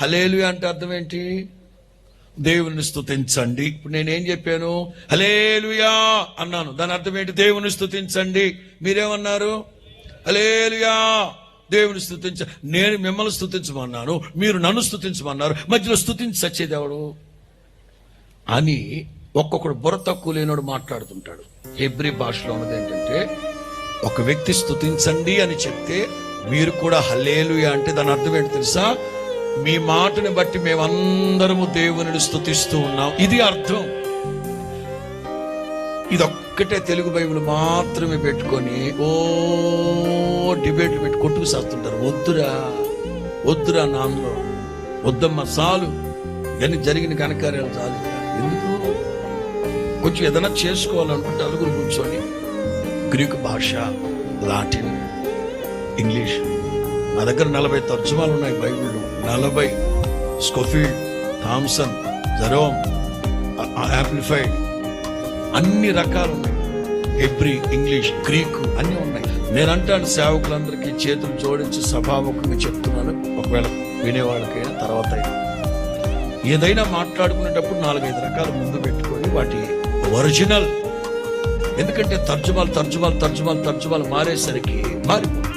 హలేలు అంటే అర్థం ఏంటి? దేవుని స్థుతించండి ఇప్పుడు నేనేం చెప్పాను? హలేలుయా అన్నాను. దాని అర్థం ఏంటి? దేవుని స్థుతించండి మీరేమన్నారు? హలేలుయా దేవుని స్థుతించ నేను మిమ్మల్ని స్థుతించమన్నాను మీరు నన్ను స్థుతించమన్నారు మధ్యలో స్థుతించి సచ్చేది అని ఒక్కొక్కడు బుర్ర తక్కువ లేనోడు మాట్లాడుతుంటాడు. హెబ్రి భాషలో ఉన్నది ఏంటంటే ఒక వ్యక్తి స్తుతించండి అని చెప్తే మీరు కూడా హల్లేలుయా అంటే దాని అర్థం ఏంటి తెలుసా? మీ మాటని బట్టి మేమందరము దేవుని స్థుతిస్తూ ఉన్నాం. ఇది అర్థం. ఇది ఒక్కటే తెలుగు బైబిల్ మాత్రమే పెట్టుకొని ఓ డిబేట్లు పెట్టి కొట్టుకు చేస్తుంటారు వద్దురా వద్దురా నాన్నలో. వద్దమ్మ చాలు. ఇవన్నీ జరిగిన కనకార్యాలు చాలు. ఎందుకు? కొంచెం ఏదైనా చేసుకోవాలనుకుంటే అలుగురు కూర్చొని గ్రీకు భాష లాటిన్ ఇంగ్లీష్ నా దగ్గర నలభై తర్జుమాలు ఉన్నాయి బైబిల్లో. నలభై. Scofield Thompson Jerome amplified. అన్ని రకాలు ఉన్నాయి. హెబ్రి ఇంగ్లీష్ గ్రీకు అన్నీ ఉన్నాయి. నేను అంటాను సేవకులందరికీ చేతులు జోడించి సభాముఖంగా చెప్తున్నాను. ఒకవేళ వినేవాళ్ళకైనా తర్వాత ఏదైనా మాట్లాడుకునేటప్పుడు నాలుగైదు రకాలు ముందు పెట్టుకొని వాటి ఒరిజినల్. ఎందుకంటే తర్జుమాలు తర్జుమాలు తర్జుమాలు తర్జుమాలు మారేసరికి మారిపోతుంది